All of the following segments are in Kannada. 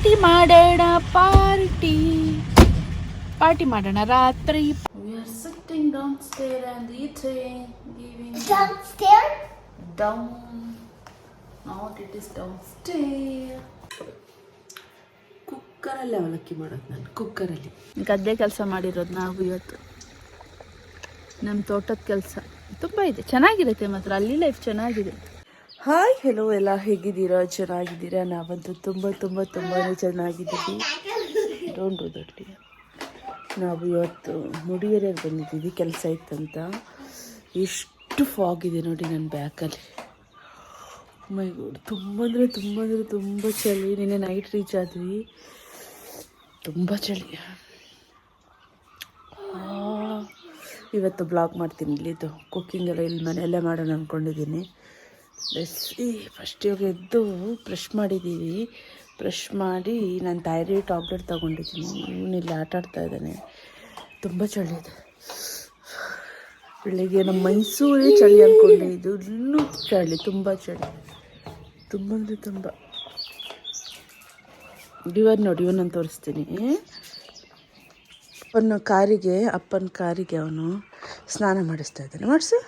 ಪಾರ್ಟಿ ಮಾಡೋಣ ಪಾರ್ಟಿ. ಪಾರ್ಟಿ ಮಾಡೋಣ ರಾತ್ರಿ. We are sitting down stair and eating giving Downstairs? Down not it is down stair ಕುಕ್ಕರಲ್ಲಿ ಅವಲಕ್ಕಿ ಮಾಡೋದು ನಾನು ಕುಕ್ಕರಲ್ಲಿ. ಗದ್ದೆ ಕೆಲಸ ಮಾಡಿರೋದು ನಾವು ಇವತ್ತು. ನಮ್ಮ ತೋಟದ ಕೆಲಸ. ತುಂಬ ಇದೆ ಚೆನ್ನಾಗಿರುತ್ತೆ ಮಾತ್ರ ಅಲ್ಲಿ ಲೈಫ್ ಚೆನ್ನಾಗಿದೆ. ಹಾಯ್ ಹೆಲೋ ಎಲ್ಲ ಹೇಗಿದ್ದೀರಾ? ಚೆನ್ನಾಗಿದ್ದೀರಾ? ನಾವಂತೂ ತುಂಬ ತುಂಬ ತುಂಬಾ ಚೆನ್ನಾಗಿದ್ದೀವಿ. ಡೋಂಟ್ ಡೂ ದಟ್ ನಾವು ಇವತ್ತು ಮುಡಿಯರಿಗೆ ಬಂದಿದ್ದೀವಿ, ಕೆಲಸ ಇತ್ತಂತ. ಎಷ್ಟು ಫಾಗ್ ಇದೆ ನೋಡಿ ನನ್ನ ಬ್ಯಾಕಲ್ಲಿ ಮೈ ಗಾಡ್ ತುಂಬ ಅಂದರೆ ತುಂಬ ಅಂದರೆ ತುಂಬ ಚಳಿ. ನಿನ್ನೆ ನೈಟ್ ರೀಚ್ ಆದ್ವಿ. ತುಂಬ ಚಳಿ. ಇವತ್ತು ಬ್ಲಾಗ್ ಮಾಡ್ತೀನಿ ಇಲ್ಲಿದ್ದು ಕುಕ್ಕಿಂಗ್ ಎಲ್ಲ ಇಲ್ಲಿ ಮನೆಯಲ್ಲೇ ಮಾಡೋಣ ಅಂದ್ಕೊಂಡಿದ್ದೀನಿ ಬೆಸ್ ಫಸ್ಟ್ ಇವಾಗ ಎದ್ದು ಬ್ರಷ್ ಮಾಡಿದ್ದೀವಿ ಬ್ರಷ್ ಮಾಡಿ ನಾನು ಥೈರಾಯ್ಡ್ ಟ್ಯಾಬ್ಲೆಟ್ ತೊಗೊಂಡಿದ್ದೀನಿ. ಇವನಿಲ್ಲಿ ಆಟ ಆಡ್ತಾ ಇದ್ದಾನೆ. ತುಂಬ ಚಳಿ ಇದೆ. ಬೆಳಿಗ್ಗೆ ನಮ್ಮ ಮೈಸೂರೇ ಚಳಿ ಅಂದ್ಕೊಂಡೆ ಇದು ಇನ್ನೂ ಚಳಿ, ತುಂಬ ಚಳಿ. ತುಂಬ ಅಂದರೆ ತುಂಬ. ಇವನ್ ನೋಡಿ ನಾನು ತೋರಿಸ್ತೀನಿ. ಅಪ್ಪನ ಕಾರಿಗೆ ಅಪ್ಪನ ಕಾರಿಗೆ ಅವನು ಸ್ನಾನ ಮಾಡಿಸ್ತಾ ಇದ್ದಾನೆ. ಮಾಡಿಸು.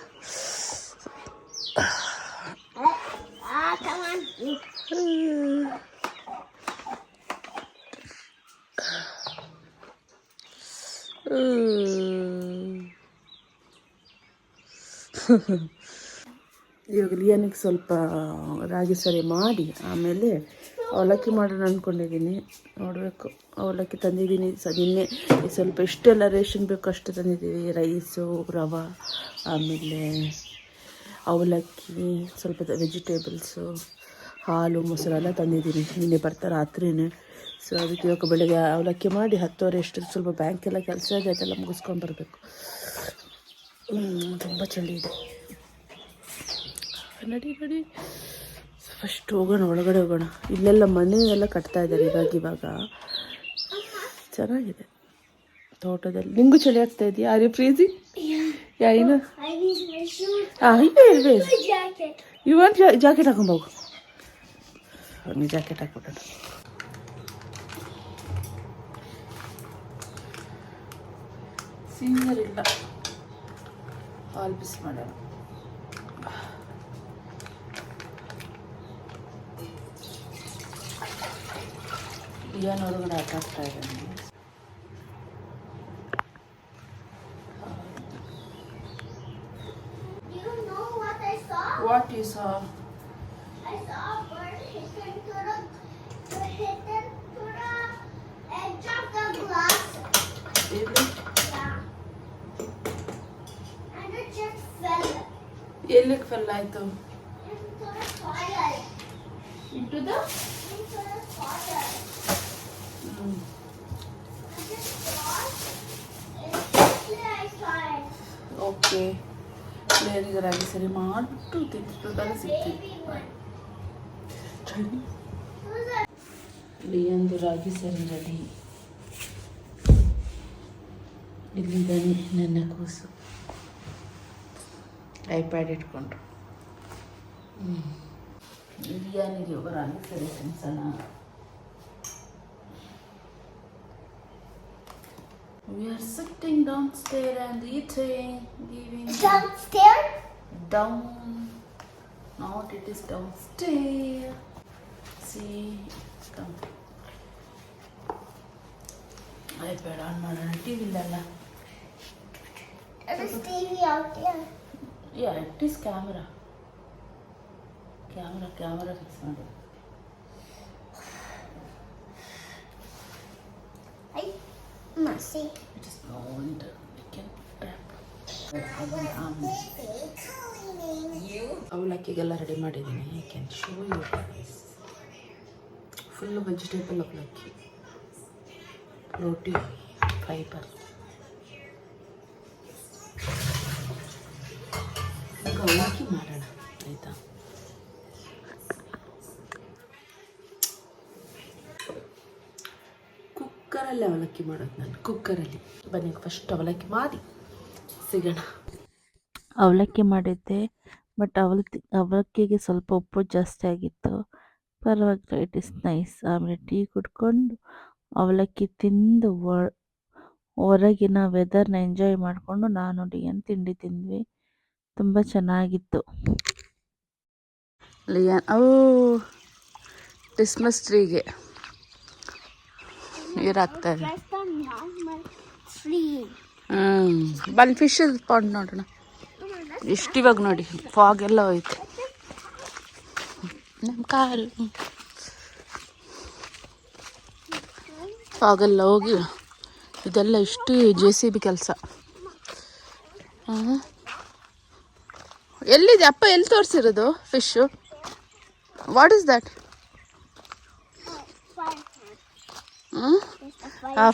ಇವಾಗ ಲಿಯಾನಿಗೆ ಸ್ವಲ್ಪ ರಾಗಿ ಸರಿ ಮಾಡಿ, ಆಮೇಲೆ ಅವಲಕ್ಕಿ ಮಾಡೋಣ ಅಂದ್ಕೊಂಡಿದ್ದೀನಿ ನೋಡಬೇಕು. ಅವಲಕ್ಕಿ ತಂದಿದ್ದೀನಿ. ಸ, ನಿನ್ನೆ ಸ್ವಲ್ಪ ಎಷ್ಟೆಲ್ಲ ರೇಷನ್ ಬೇಕು ಅಷ್ಟು ತಂದಿದ್ದೀವಿ. ರೈಸು, ರವೆ, ಆಮೇಲೆ ಅವಲಕ್ಕಿ, ಸ್ವಲ್ಪ ವೆಜಿಟೇಬಲ್ಸು. ಹಾಲು ಮೊಸರು ಎಲ್ಲ ತಂದಿದ್ದೀನಿ. ನಿನ್ನೆ ಬರ್ತಾರೆ ರಾತ್ರಿನೇ. ಸೊ ಅದಕ್ಕೆ ಇವಾಗ ಬೆಳಗ್ಗೆ ಅವಲಕ್ಕಿ ಮಾಡಿ ಹತ್ತುವರೆ ಎಷ್ಟು ಸ್ವಲ್ಪ ಬ್ಯಾಂಕೆಲ್ಲ ಕೆಲಸ ಇದೆ ಅದೆಲ್ಲ ಮುಗಿಸ್ಕೊಂಡು ಬರಬೇಕು. ತುಂಬ ಚಳಿ ಇದೆ. ನಡಿ ನಡಿ. ಫಸ್ಟ್ ಹೋಗೋಣ ಒಳಗಡೆ ಹೋಗೋಣ. ಇಲ್ಲೆಲ್ಲ ಮನೆ ಎಲ್ಲ ಕಟ್ತಾ ಇದ್ದಾರೆ ಇವಾಗ ಇವಾಗ. ಚೆನ್ನಾಗಿದೆ. ತೋಟದಲ್ಲಿ. ನಿಂಗೂ ಚಳಿ ಆಗ್ತಾ ಇದೆಯಾ? ಅರೆ ಪ್ರೀತಿ? ಯಾ ಏನು. ಹಾಂ ಇದೆ ಇಲ್ವೇ. ಇವನ್ ಜಾಕೆಟ್ ಹಾಕೊಂಬೋಗು ನೀ ಜಾಕೆಟ್ ಹಾಕ್ಬಿಟ್ಟು ಸೀನಿಯರ್ ಇಲ್ಲ. ಹಾಲ್ ಬಿಸಿ ಮಾಡೋಣ. ಇಯಾನ್ ಹೊರಗಡೆ ಆಟ ಆಗ್ತಾ ಇದ್ದಾನೆ. You know what I saw? It. Exactly I saw it. Okay ಪ್ಲೇಯರಿಗೆ ರಾಗಿ ಸರಿ ಮಾಡಿಬಿಟ್ಟು ತಿಂತಿದ್ದಾಗ ಸಿಗ್ತೀವಿ Baby one. ಚಳಿ Who's that? ಲಿಯಂದು ರಾಗಿ ಸರಿ ರೆಡಿ ಇಲ್ಲಿದ್ದಾನೆ ನನ್ನ ಕೂಸು ಐಪ್ಯಾಡ್ ಇಟ್ಕೊಂಡ್ರು ಒಬ್ಬ ರಾಗಿ ಸರಿ ತಿನ್ಸೋಣ We are sitting downstairs and eating, giving Downstairs? down. Not it is downstairs. See, come. iPad on ಮಾಡೋಣ TV, Lala. There's a TV out there. Yeah it is camera camera camera fix ಮಾಡಿ I must see. It is gold we can ಅವಲಕ್ಕಿಗೆಲ್ಲ ready ಮಾಡಿದ್ದೀನಿ I can show you full vegetable ಅವಲಕ್ಕಿ ರೋಟಿ ಫೈಬರ್ ಅವಲಕ್ಕಿ ಮಾಡೋಣ, ಆಯಿತಾ? ಕುಕ್ಕರಲ್ಲಿ ಅವಲಕ್ಕಿ ಮಾಡೋದು ನಾನು, ಕುಕ್ಕರಲ್ಲಿ. ಬನ್ನಿ ಫಸ್ಟ್ ಅವಲಕ್ಕಿ ಮಾಡಿ, ಸಿಗೋಣ. ಅವಲಕ್ಕಿ ಮಾಡಿದ್ದೆ ಬಟ್ ಅವಲಕ್ಕಿ, ಅವಲಕ್ಕಿಗೆ ಸ್ವಲ್ಪ ಉಪ್ಪು ಜಾಸ್ತಿ ಆಗಿತ್ತು. ಪರವಾಗಿಲ್ಲ ಇಟ್ ಇಸ್ ನೈಸ್ ಆಮೇಲೆ ಟೀ ಕುಡ್ಕೊಂಡು ಅವಲಕ್ಕಿ ತಿಂದು ಹೊರಗಿನ ವೆದರ್ನ ಎಂಜಾಯ್ ಮಾಡಿಕೊಂಡು ನಾನು ಏನು ತಿಂಡಿ ತಿಂದ್ವಿ. ತುಂಬ ಚೆನ್ನಾಗಿತ್ತು. ಲಿಯಾನ್, ಓ, ಕ್ರಿಸ್ಮಸ್ ಟ್ರೀಗೆ. ನೀರಾಗ್ತಾ ಇದೆ. Just a normal tree. ಹ್ಞೂ ಬಂದು ಫಿಶ್ ಪಾಂಡ್ ನೋಡೋಣ ಇವಾಗ ನೋಡಿ ಫಾಗ್ ಎಲ್ಲ ಹೋಯ್ತು. ನಮ್ಮ ಕಾರು ಫಾಗೆಲ್ಲ ಹೋಗಿ, ಇದೆಲ್ಲ ಇಷ್ಟು ಜೆ ಸಿ ಬಿ ಕೆಲಸ. ಎಲ್ಲಿದೆ? ಅಪ್ಪ ಎಲ್ಲಿ ತೋರಿಸಿರೋದು fish what is that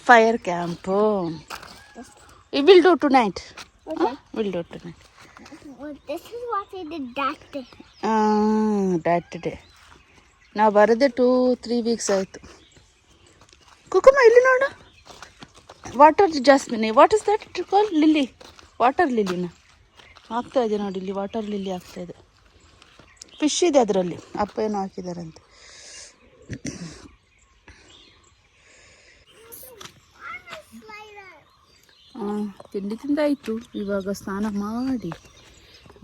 fire camp we will do tonight Okay. Will do tonight Well, this is what we did that day. That day ನಾವು ಬರದೆ ಟೂ ತ್ರೀ ವೀಕ್ಸ್ ಆಯಿತು. ಕುಕುಮ ಇಲ್ಲಿ ನೋಡು. Water ಜಾಸ್ಮಿನಿ what is that call lily water ಲಿಲ್ಲಿನ ಆಗ್ತಾ ಇದೆ ನೋಡಿ, ಇಲ್ಲಿ ವಾಟರ್ ಲಿಲ್ಲಿ ಆಗ್ತಾ ಇದೆ. ಫಿಶ್ ಇದೆ ಅದರಲ್ಲಿ. ಅಪ್ಪ ಏನು ಹಾಕಿದಾರಂತೆ. Slider. ಹಾಂ ತಿಂಡಿ ತಿಂದಾಯಿತು. ಇವಾಗ ಸ್ನಾನ ಮಾಡಿ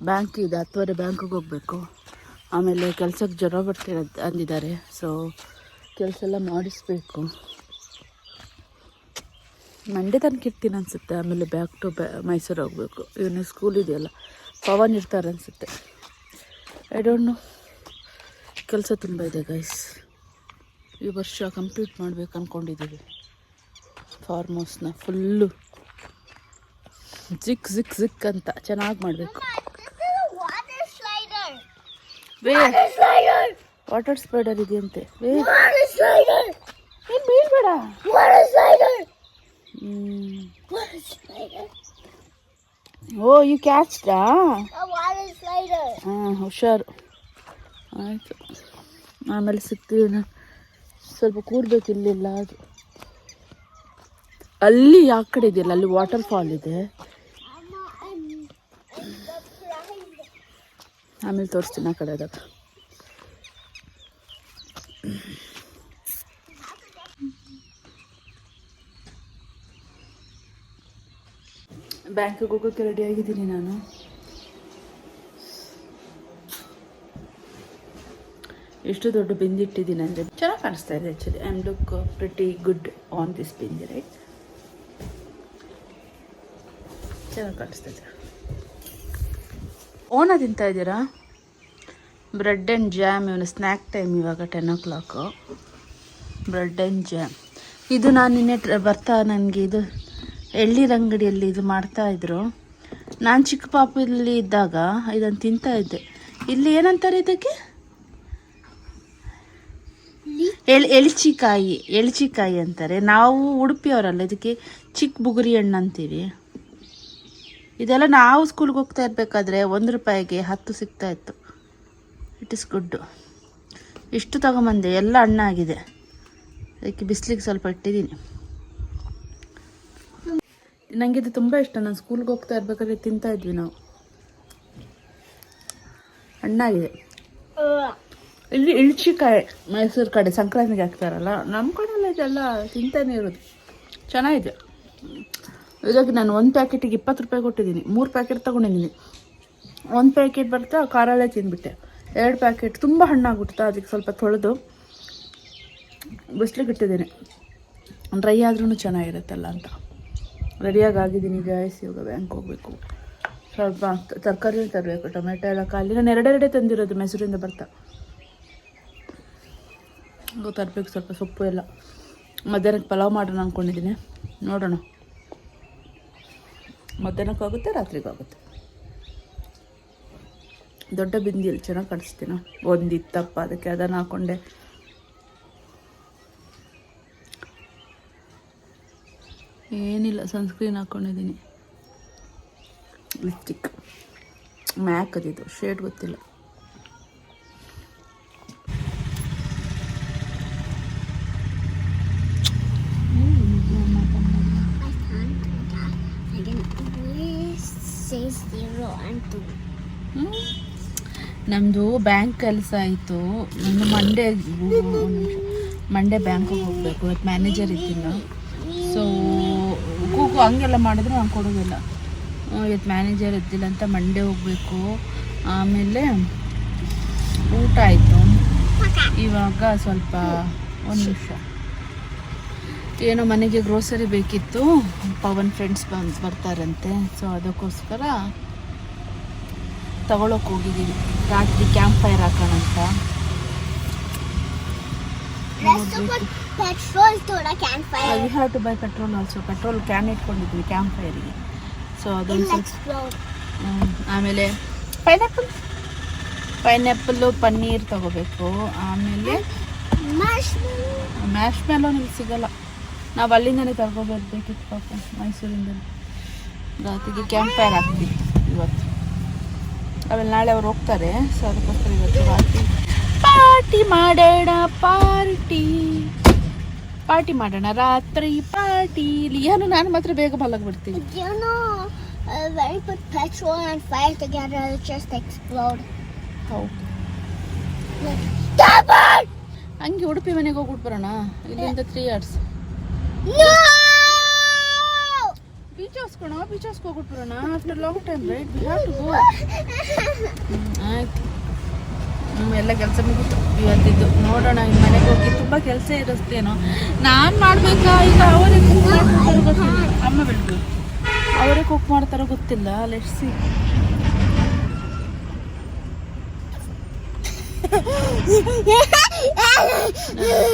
ಬ್ಯಾಂಕ್ ಇದೆ, ಹತ್ತುವರೆ ಬ್ಯಾಂಕಿಗೆ ಹೋಗಬೇಕು. ಆಮೇಲೆ ಕೆಲಸಕ್ಕೆ ಜ್ವರ ಬರ್ತೀರ ಅಂದಿದ್ದಾರೆ. ಸೊ ಕೆಲಸ ಎಲ್ಲ ಮಾಡಿಸ್ಬೇಕು. ಮಂಡ್ಯ ತನಕ ಇರ್ತೀನಿ ಅನಿಸುತ್ತೆ ಆಮೇಲೆ ಬ್ಯಾಕ್ ಟು ಬ್ಯಾ ಮೈಸೂರು ಹೋಗಬೇಕು. ಇವನು ಸ್ಕೂಲ್ ಇದೆಯಲ್ಲ ಪವನ್ ಇರ್ತಾರೆ ಅನಿಸುತ್ತೆ. ಐ ಡೋಂಟ್ ನೋ ಕೆಲಸ ತುಂಬ ಇದೆ ಗೈಸ್ ಈ ವರ್ಷ ಕಂಪ್ಲೀಟ್ ಮಾಡ್ಬೇಕು ಅಂದ್ಕೊಂಡಿದ್ದೀವಿ ಫಾರ್ಮ್ ಹೌಸ್ನ ಫುಲ್ಲು ಜಿಕ್ ಜಿಕ್ ಜಿಕ್ ಅಂತ ಚೆನ್ನಾಗಿ ಮಾಡಬೇಕು. ವೇ. ವಾಟರ್ ಸ್ಪೈಡರ್ ಇದೆಯಂತೆ. ವೇ Water ಬೀಳ್ಬೇಡ Water slider. Oh, you you ಕ್ಯಾಚ್ಡಾ A water slider. ಹಾಂ ಹುಷಾರು. ಆಯಿತು. ಆಮೇಲೆ ಸಿಗ್ತೀವಿ ಸ್ವಲ್ಪ ಕೂರ್ಬೇಕು ಇಲ್ಲಿಲ್ಲ ಅದು. ಅಲ್ಲಿ ಆ ಕಡೆ ಇದೆಯಲ್ಲ? ಅಲ್ಲಿ ವಾಟರ್ ಫಾಲ್ ಇದೆ. ಆಮೇಲೆ ತೋರಿಸ್ತೀನಿ ಆ ಕಡೆ ಅದಾಗ ಬ್ಯಾಂಕಿಗೆ ಹೋಗೋಕ್ಕೆ ರೆಡಿ ಆಗಿದ್ದೀನಿ ನಾನು. ಎಷ್ಟು ದೊಡ್ಡ ಬಿಂದಿ ಇಟ್ಟಿದ್ದೀನಿ ಅಂದರೆ ಚೆನ್ನಾಗಿ ಕಾಣಿಸ್ತಾ ಇದೆ actually am look pretty good on this bindi right ಚೆನ್ನಾಗಿ ಕಾಣಿಸ್ತಾ ಇದೆ. ಓನ ತಿಂತಾ ಇದ್ದೀರಾ? ಬ್ರೆಡ್ ಆ್ಯಂಡ್ ಜ್ಯಾಮ್ ಇವನು ಸ್ನ್ಯಾಕ್ ಟೈಮ್ ಇವಾಗ ten o'clock bread and jam ಇದು ನಾನು ನಿನ್ನೆ ಬರ್ತಾ, ನನಗೆ ಇದು ಎಳ್ನೀರ ಅಂಗಡಿಯಲ್ಲಿ ಇದು ಮಾಡ್ತಾ ಇದ್ರು. ನಾನು ಚಿಕ್ಕ ಪಾಪಲ್ಲಿ ಇದ್ದಾಗ ಇದನ್ನು ತಿಂತಾ ಇದ್ದೆ. ಇಲ್ಲಿ ಏನಂತಾರೆ ಇದಕ್ಕೆ? ಎಳ್, ಎಳ್ಚಿಕಾಯಿ ಎಳ್ಚಿಕಾಯಿ ಅಂತಾರೆ. ನಾವು ಉಡುಪಿಯವರಲ್ಲ, ಇದಕ್ಕೆ ಚಿಕ್ಕ ಬುಗುರಿ ಹಣ್ಣು ಅಂತೀವಿ. ಇದೆಲ್ಲ ನಾವು ಸ್ಕೂಲ್ಗೆ ಹೋಗ್ತಾ ಇರಬೇಕಾದ್ರೆ ಒಂದು ರೂಪಾಯಿಗೆ ಹತ್ತು ಸಿಗ್ತಾ ಇತ್ತು. ಇಟ್ ಇಸ್ ಗುಡ್ಡು ಇಷ್ಟು ತಗೊಂಬಂದೆ. ಎಲ್ಲ ಹಣ್ಣಾಗಿದೆ. ಅದಕ್ಕೆ ಬಿಸಿಲಿಗೆ ಸ್ವಲ್ಪ ಇಟ್ಟಿದ್ದೀನಿ. ನನಗೆ ಇದು ತುಂಬ ಇಷ್ಟ. ನಾನು ಸ್ಕೂಲ್ಗೆ ಹೋಗ್ತಾ ಇರ್ಬೇಕಾದ್ರೆ ತಿಂತಾ ಇದ್ವಿ ನಾವು. ಹಣ್ಣಾಗಿದೆ. ಇಲ್ಲಿ ಇಳ್ಚಿಕಾಯಿ ಮೈಸೂರು ಕಡೆ ಸಂಕ್ರಾಂತಿಗೆ ಹಾಕ್ತಾರಲ್ಲ ನಮ್ಮ ಕಡೆಲ್ಲ ಇದೆಲ್ಲ ತಿಂತಾನೆ ಇರೋದು. ಚೆನ್ನಾಗಿದೆ. ಇದಾಗಿ ನಾನು ಒಂದು ಪ್ಯಾಕೆಟಿಗೆ ಇಪ್ಪತ್ತು ರೂಪಾಯಿ ಕೊಟ್ಟಿದ್ದೀನಿ. ಮೂರು ಪ್ಯಾಕೆಟ್ ತೊಗೊಂಡಿದ್ದೀನಿ. ಒಂದು ಪ್ಯಾಕೆಟ್ ಬರ್ತಾ ಖಾರಲ್ಲೇ ತಿಂದ್ಬಿಟ್ಟೆ. ಎರಡು ಪ್ಯಾಕೆಟ್ ತುಂಬ ಹಣ್ಣಾಗ್ಬಿಡ್ತಾ ಅದಕ್ಕೆ ಸ್ವಲ್ಪ ತೊಳೆದು ಬಿಸ್ಲಿಗೆ ಇಟ್ಟಿದ್ದೀನಿ. ಡ್ರೈ ಆದ್ರೂ ಚೆನ್ನಾಗಿರುತ್ತಲ್ಲ ಅಂತ. ರೆಡಿಯಾಗಿ ಆಗಿದ್ದೀನಿ ಗ್ಯಾಸ್ ಇವಾಗ ಬ್ಯಾಂಕ್ ಹೋಗಬೇಕು. ಸ್ವಲ್ಪ ತರಕಾರಿ ತರಬೇಕು, ಟೊಮೆಟೊ ಎಲ್ಲ ಖಾಲಿ. ನಾನು ಎರಡೆರಡೇ ತಂದಿರೋದು ಮೈಸೂರಿಂದ ಬರ್ತಾ. ತರಬೇಕು ಸ್ವಲ್ಪ ಸೊಪ್ಪು ಎಲ್ಲ. ಮಧ್ಯಾಹ್ನಕ್ಕೆ ಪಲಾವ್ ಮಾಡೋಣ ಅಂದ್ಕೊಂಡಿದ್ದೀನಿ ನೋಡೋಣ. ಮಧ್ಯಾಹ್ನಕ್ಕಾಗುತ್ತೆ ರಾತ್ರಿಗಾಗುತ್ತೆ ದೊಡ್ಡ ಬಿಂದಿಯಲ್ಲಿ ಚೆನ್ನಾಗಿ ಕಾಣಿಸ್ತೀನ? ಒಂದಿತ್ತಪ್ಪ, ಅದಕ್ಕೆ ಅದನ್ನು ಹಾಕ್ಕೊಂಡೆ ಏನಿಲ್ಲ ಸನ್ಸ್ಕ್ರೀನ್ ಹಾಕ್ಕೊಂಡಿದ್ದೀನಿ ಲಿಪ್ಸ್ಟಿಕ್ ಮ್ಯಾಕ್ ಅದಿದ್ದು ಶೇಡ್ ಗೊತ್ತಿಲ್ಲ. ನಮ್ಮದು ಬ್ಯಾಂಕ್ ಕೆಲಸ ಆಯಿತು. ನಾನು ಮಂಡೇ ಮಂಡೇ ಬ್ಯಾಂಕಿಗೆ ಹೋಗಬೇಕು. ಮ್ಯಾನೇಜರ್ ಇದ್ದಿಲ್ಲ. ಕೂಗು ಹಂಗೆಲ್ಲ ಮಾಡಿದ್ರೆ ನಾನು ಕೊಡೋದಿಲ್ಲ ಇವತ್ತು ಮ್ಯಾನೇಜರ್ ಇದ್ದಿಲ್ಲ ಅಂತ ಮಂಡೆ ಹೋಗಬೇಕು. ಆಮೇಲೆ ಊಟ ಆಯಿತು. ಇವಾಗ ಸ್ವಲ್ಪ ಒಂದು ನಿಮಿಷ. ಏನೋ ಮನೆಗೆ ಗ್ರೋಸರಿ ಬೇಕಿತ್ತು. ಪವನ್ ಫ್ರೆಂಡ್ಸ್ ಬಂದು, ಬರ್ತಾರಂತೆ. ಸೊ ಅದಕ್ಕೋಸ್ಕರ ತಗೊಳಕ್ಕೆ ಹೋಗಿದ್ದೀವಿ. ರಾತ್ರಿ ಕ್ಯಾಂಪ್ ಫೈರ್ ಹಾಕೋಣ ಅಂತ we have to buy petrol also petrol can ಇಟ್ಕೊಂಡಿದ್ವಿ camp ಫೈರಿಗೆ ಸೊ ಅದೊಂದು. ಆಮೇಲೆ ಪೈನಾಪಲ್ ಪೈನಾಪಲ್ಲು ಪನ್ನೀರ್ ತಗೋಬೇಕು. ಆಮೇಲೆ. ಮ್ಯಾಶ್ ಮೆಲೋ ನಿಮ್ಗೆ ಸಿಗಲ್ಲ. ನಾವು ಅಲ್ಲಿಂದಲೇ ತಗೋಬೇಕಿತ್ತು ಪಾಪ ಮೈಸೂರಿಂದ ರಾತ್ರಿಗೆ ಕ್ಯಾಂಪ್ ಫೈರ್ ಹಾಕ್ತೀವಿ ಇವತ್ತು. ಆಮೇಲೆ ನಾಳೆ ಅವ್ರು ಹೋಗ್ತಾರೆ ಸೊ ಅದಕ್ಕೋಸ್ಕರ ಇವತ್ತು ರಾತ್ರಿ ಪಾರ್ಟಿ ಮಾಡೋಣ ಪಾರ್ಟಿ. ಪಾರ್ಟಿ ಮಾಡೋಣ ರಾತ್ರಿ ಪಾರ್ಟಿ. ಲಿಯಾನು ನಾನು ಮಾತ್ರ ಬೇಗ ಮಲಗ್ಬಿಡ್ತೀನಿ. Know uh, put petrol and fire together, it just explode? ಹೌದು. ಹಂಗೆ ಉಡುಪಿ ಮನೆಗೆ ಹೋಗ್ಬಿಟ್ಟು ಬರೋಣ? ಇಲ್ಲಿಂದ ತ್ರೀ ಅವರ್ಸ್! ಬೀಚ್ ಹಾಸ್ಕೊಣ ಬೀಚ್ ಹಾಸ್ಗೆ ಹೋಗ್ಬಿಟ್ಟು ಬರೋಣ. After long time right we have to go ಆಯ್ತು. ಎಲ್ಲ ಕೆಲಸ ಮುಗಿತು. ಇವತ್ತಿದ್ದು ನೋಡೋಣ, ಈ ಮನೆಗೆ ಹೋಗಿ ತುಂಬ ಕೆಲಸ ಇರುತ್ತೇನೋ. ನಾನು ಮಾಡಬೇಕಾ? ಈಗ ಅವರೇ ಕುಕ್ ಮಾಡ್ತಾರೋ ಗೊತ್ತಿಲ್ಲ. ಅಮ್ಮ ಬಿಡ್ಬೇಕು. ಅವರೇ ಕುಕ್ ಮಾಡ್ತಾರೋ ಗೊತ್ತಿಲ್ಲ. ಲೆಟ್ಸಿ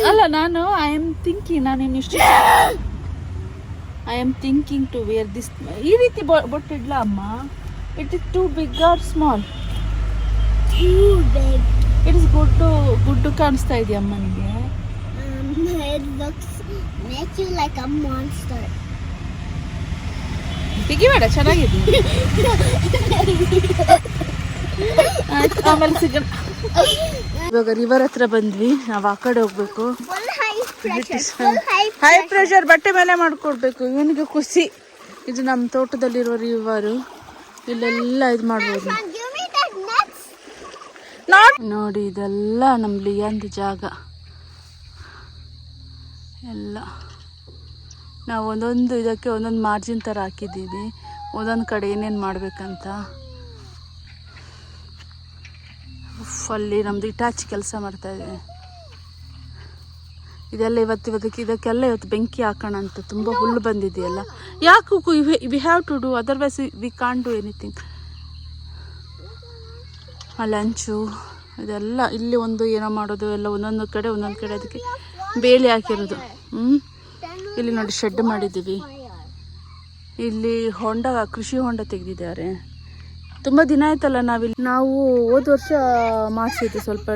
ಅಲ್ಲ, ನಾನು ಐ ಆಮ್ ಥಿಂಕಿಂಗ್ ನಾನು ಇಷ್ಟ I am thinking to wear this ಈ ರೀತಿ ಬೊಟ್ಟಿಡ್ಲ ಅಮ್ಮ? It is too big or small Too big. It is good good ಕಾಣಿಸ್ತಾ ಇದೆಯಾ ಅಮ್ಮನಿಗೆ Um, it looks makes you like a monster. ತೆಗಿಬೇಡ ಚೆನ್ನಾಗಿದೆ. ಆಮೇಲೆ ಸಿಗೋಣ. ಇವಾಗ ರಿವರ್ ಹತ್ರ ಬಂದ್ವಿ ನಾವು ಆ ಕಡೆ ಹೋಗ್ಬೇಕು. ಹೈ ಪ್ರೆಷರ್ ಬಟ್ಟೆ ಮೇಲೆ ಮಾಡ್ಕೊಡ್ಬೇಕು. ಇವನಿಗೆ ಖುಷಿ. ಇದು ನಮ್ಮ ತೋಟದಲ್ಲಿರುವ ರಿವರು ಇಲ್ಲೆಲ್ಲ ಇದು ಮಾಡ್ಬೋದು. ನೋಡಿ, ಇದೆಲ್ಲ ನಮ್ಮ ಲಿಯಂದು ಜಾಗ. ಎಲ್ಲ. ನಾವು ಒಂದೊಂದು ಇದಕ್ಕೆ ಒಂದೊಂದು ಮಾರ್ಜಿನ್ ಥರ ಹಾಕಿದ್ದೀವಿ. ಒಂದೊಂದು ಕಡೆ ಏನೇನು ಮಾಡಬೇಕಂತ. ಅಲ್ಲಿ ನಮ್ಮದು ಇಟಾಚಿ ಕೆಲಸ ಮಾಡ್ತಾ ಇದೆ. ಇದೆಲ್ಲ ಇವತ್ತು ಇವತ್ತಕ್ಕೆ ಇದಕ್ಕೆಲ್ಲ ಇವತ್ತು ಬೆಂಕಿ ಹಾಕೋಣ ಅಂತ. ತುಂಬ ಹುಲ್ಲು ಬಂದಿದೆಯಲ್ಲ. ಯಾಕೆ we have to do otherwise we can do anything lunch ಇದೆಲ್ಲ ಇಲ್ಲಿ ಒಂದು ಏನೋ ಮಾಡೋದು, ಎಲ್ಲ ಒಂದೊಂದು ಕಡೆ ಒಂದೊಂದು ಕಡೆ ಅದಕ್ಕೆ ಬೇಲಿ ಹಾಕಿರೋದು. ಹ್ಞೂ ಇಲ್ಲಿ ನೋಡಿ ಶೆಡ್ ಮಾಡಿದ್ದೀವಿ. ಇಲ್ಲಿ ಹೊಂಡ ಕೃಷಿ ಹೊಂಡ ತೆಗೆದಿದ್ದಾರೆ. ತುಂಬ ದಿನ ಆಯ್ತಲ್ಲ ನಾವಿಲ್ಲಿ ನಾವು ಹೋದ ವರ್ಷ ಮಾಡಿಸಿದ್ದು ಸ್ವಲ್ಪ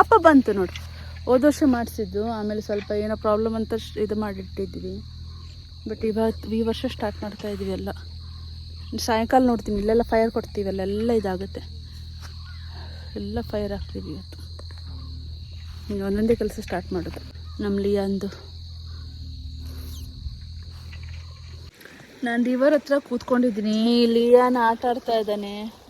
ಅಪ್ಪ ಬಂತು ನೋಡಿ. ಹೋದ ವರ್ಷ ಮಾಡಿಸಿದ್ದು, ಆಮೇಲೆ ಸ್ವಲ್ಪ ಏನೋ ಪ್ರಾಬ್ಲಮ್ ಅಂತ ಇದು ಮಾಡಿಟ್ಟಿದ್ವಿ ಬಟ್ ಇವತ್ತು ಈ ವರ್ಷ ಸ್ಟಾರ್ಟ್ ಮಾಡ್ತಾ ಇದ್ದೀವಿ ಎಲ್ಲ. ಸಾಯಂಕಾಲ ನೋಡ್ತೀನಿ, ಇಲ್ಲೆಲ್ಲ ಫೈರ್ ಕೊಡ್ತೀವಿ ಎಲ್ಲ ಇದಾಗುತ್ತೆ. ಎಲ್ಲ ಫೈರ್ ಹಾಕ್ತೀವಿ ಇವತ್ತು. ಈಗ ಒಂದೊಂದೇ ಕೆಲಸ ಸ್ಟಾರ್ಟ್ ಮಾಡೋದು. ನಮ್ಮ ಲಿಯಾಂದು. ನಾನು ರಿವರ್ ಹತ್ರ ಕೂತ್ಕೊಂಡಿದ್ದೀನಿ. ಲಿಯಾನ ಆಟ ಆಡ್ತಾ ಇದ್ದಾನೆ.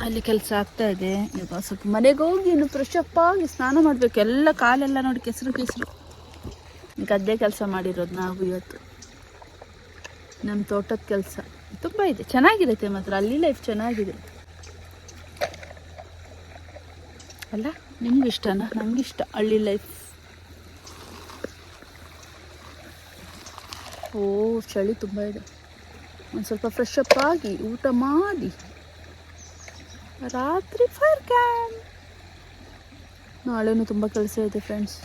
ಅಲ್ಲಿ ಕೆಲಸ ಆಗ್ತಾ ಇದೆ. ಇವಾಗ ಸ್ವಲ್ಪ ಮನೆಗೆ ಹೋಗಿ ಇನ್ನು ಫ್ರೆಶ್ ಅಪ್ ಆಗಿ ಸ್ನಾನ ಮಾಡಬೇಕು. ಎಲ್ಲ ಕಾಲೆಲ್ಲ ನೋಡಿ ಕೆಸರು ಕೆಸರು. ಗದ್ದೆ ಕೆಲಸ ಮಾಡಿರೋದು ನಾವು ಇವತ್ತು. ನಮ್ಮ ತೋಟದ ಕೆಲಸ. ತುಂಬ ಇದೆ. ಚೆನ್ನಾಗಿರುತ್ತೆ ಮಾತ್ರ. ಅಲ್ಲಿ ಲೈಫ್ ಚೆನ್ನಾಗಿದೆ. ಅಲ್ಲ? ನಿಮ್ಗೆ ಇಷ್ಟನಾ ನಂಗೆ ಇಷ್ಟ ಹಳ್ಳಿ ಲೈಫ್ ಓ, ಚಳಿ ತುಂಬ ಇದೆ. ಒಂದು ಸ್ವಲ್ಪ ಫ್ರೆಶ್ ಅಪ್ ಆಗಿ, ಊಟ ಮಾಡಿ. ರಾತ್ರಿ ಫೈರ್ ಕ್ಯಾನ್ ನಾಳೆನೂ ತುಂಬ ಕೆಲಸ ಇದೆ ಫ್ರೆಂಡ್ಸ್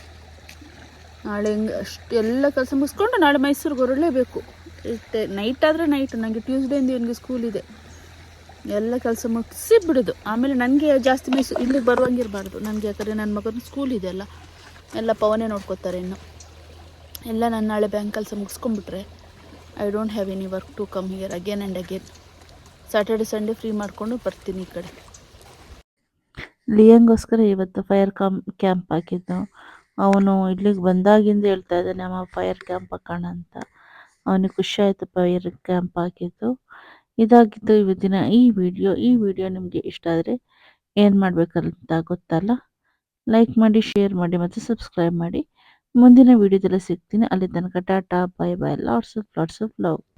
ನಾಳೆ ಹಿಂಗೆ, ಅಷ್ಟು ಎಲ್ಲ ಕೆಲಸ ಮುಗಿಸ್ಕೊಂಡು ನಾಳೆ ಮೈಸೂರಿಗೆ ಹೊರಡಲೇಬೇಕು. ಇಷ್ಟೇ ನೈಟ್ ಆದರೆ ನೈಟ್ ನನಗೆ ಟ್ಯೂಸ್ಡೇಯಿಂದ ಇವನಿಗೆ ಸ್ಕೂಲ್ ಇದೆ. ಎಲ್ಲ ಕೆಲಸ ಮುಗಿಸಿ ಬಿಡೋದು ಆಮೇಲೆ ನನಗೆ ಜಾಸ್ತಿ ಮೀಸು ಇಲ್ಲಿಗೆ ಬರುವಂಗಿರಬಾರ್ದು. ನನಗೆ ಯಾಕಂದರೆ ನನ್ನ ಮಗನ ಸ್ಕೂಲ್ ಇದೆ ಅಲ್ಲ. ಎಲ್ಲ ಪವನೇ ನೋಡ್ಕೋತಾರೆ ಇನ್ನು. ಎಲ್ಲ ನಾನು ನಾಳೆ ಬ್ಯಾಂಕ್ ಕೆಲಸ ಮುಗಿಸ್ಕೊಂಡ್ಬಿಟ್ರೆ I don't have any work to come here again and again Saturday Sunday free ಮಾಡಿಕೊಂಡು ಬರ್ತೀನಿ ಈ ಕಡೆ. ಲಿಯಂಗೋಸ್ಕರ ಇವತ್ತು ಫೈರ್ ಕಾಮ್ ಕ್ಯಾಂಪ್ ಹಾಕಿದ್ದು. ಅವನು ಇಲ್ಲಿಗೆ ಬಂದಾಗಿಂದ ಹೇಳ್ತಾ ಇದ್ದಾನೆ, ಅಮ್ಮ ಫೈರ್ ಕ್ಯಾಂಪ್ ಹಾಕೋಣ ಅಂತ. ಅವನಿಗೆ ಖುಷಿ ಆಯಿತು ಫೈರ್ ಕ್ಯಾಂಪ್ ಹಾಕಿದ್ದು. ಇದಾಗಿತ್ತು ಇವತ್ತಿನ ಈ ವಿಡಿಯೋ ಈ ವಿಡಿಯೋ ನಿಮಗೆ ಇಷ್ಟ ಆದರೆ ಏನು ಮಾಡಬೇಕಂತ ಗೊತ್ತಲ್ಲ? ಲೈಕ್ ಮಾಡಿ ಶೇರ್ ಮಾಡಿ ಮತ್ತು ಸಬ್ಸ್ಕ್ರೈಬ್ ಮಾಡಿ. ಮುಂದಿನ ವಿಡಿಯೋದಲ್ಲಿ ಸಿಗ್ತೀನಿ. ಅಲ್ಲಿ ತನಕ tata bye bye lots of lots of love